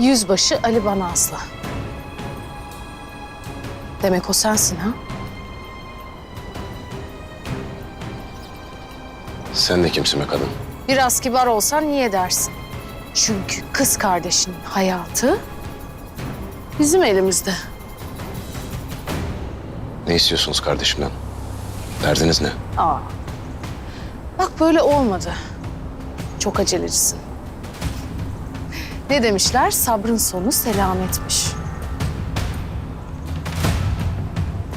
Yüzbaşı Ali Banazlı. Demek o sensin ha? Sen de kimsin be kadın? Biraz kibar olsan niye dersin? Çünkü kız kardeşinin hayatı bizim elimizde. Ne istiyorsunuz kardeşimden? Derdiniz ne? Aa. Bak böyle olmadı. Çok acelecisin. Ne demişler? Sabrın sonu selametmiş.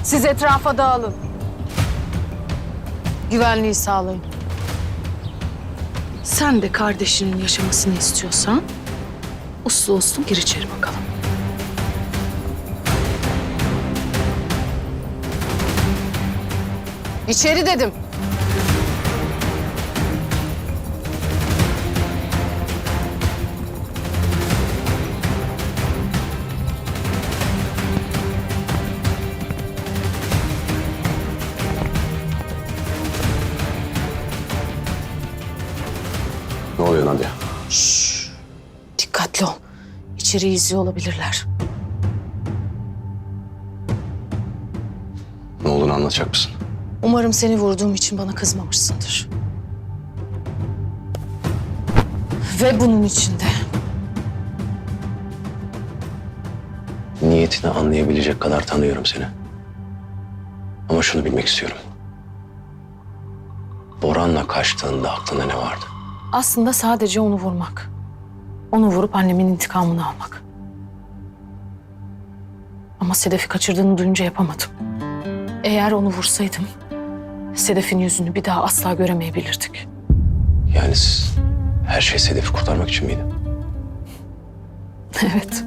Siz etrafa dağılın. Güvenliği sağlayın. Sen de kardeşinin yaşamasını istiyorsan uslu uslu gir içeri bakalım. İçeri dedim. İçeriği izliyor olabilirler. Ne olduğunu anlatacak mısın? Umarım seni vurduğum için bana kızmamışsındır. Ve bunun içinde Niyetini anlayabilecek kadar tanıyorum seni. Ama şunu bilmek istiyorum. Boran'la kaçtığında aklında ne vardı? aslında sadece onu vurmak. Onu vurup annemin intikamını almak. Ama Sedef'i kaçırdığını duyunca yapamadım. Eğer onu vursaydım, Sedef'in yüzünü bir daha asla göremeyebilirdik. Yani siz her şey Sedef'i kurtarmak için miydi? Evet.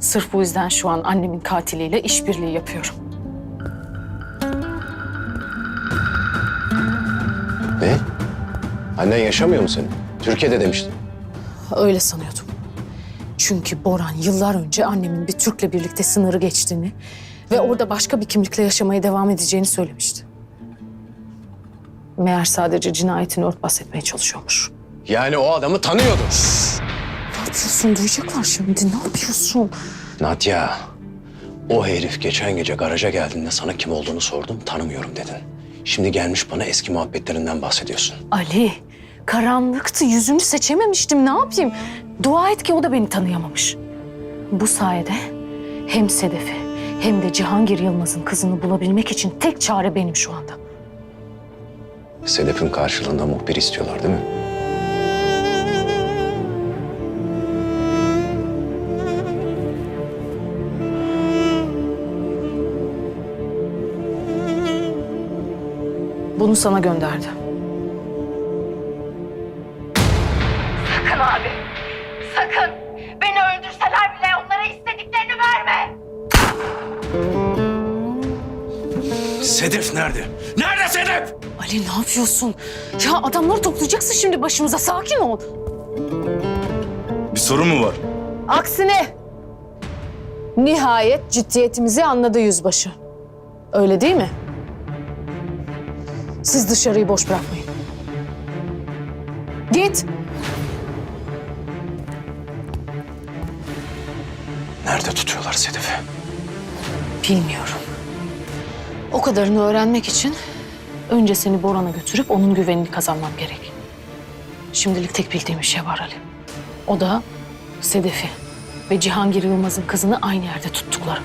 Sırf bu yüzden şu an annemin katiliyle işbirliği yapıyorum. Ne? Annen yaşamıyor mu senin? Türkiye'de demiştin. Öyle sanıyordum. Çünkü Boran yıllar önce annemin bir Türk'le birlikte sınırı geçtiğini ve orada başka bir kimlikle yaşamaya devam edeceğini söylemişti. Meğer sadece cinayetini örtbas etmeye çalışıyormuş. Yani o adamı tanıyordu. Ne yapıyorsun? Duyacaklar şimdi. Ne yapıyorsun? Nadia, o herif geçen gece garaja geldiğinde sana kim olduğunu sordum, tanımıyorum dedin. Şimdi gelmiş bana eski muhabbetlerinden bahsediyorsun. Ali, karanlıktı. Yüzünü seçememiştim. Ne yapayım? Dua et ki o da beni tanıyamamış. Bu sayede hem Sedef'i hem de Cihangir Yılmaz'ın kızını bulabilmek için tek çare benim şu anda. Sedef'in karşılığında muhbir istiyorlar değil mi? Bunu sana gönderdi. Sakın. Beni öldürseler bile onlara istediklerini verme. Sedef nerede? Nerede Sedef? Ali ne yapıyorsun? Ya adamları toplayacaksın şimdi başımıza. Sakin ol. Bir sorun mu var? Aksine. Nihayet ciddiyetimizi anladı yüzbaşı. Öyle değil mi? Siz dışarıyı boş bırakmayın. Git. Nerede tutuyorlar Sedef'i? Bilmiyorum. O kadarını öğrenmek için önce seni Boran'a götürüp onun güvenini kazanmam gerek. Şimdilik tek bildiğim şey var Ali. O da Sedef'i ve Cihangir Yılmaz'ın kızını aynı yerde tuttukları.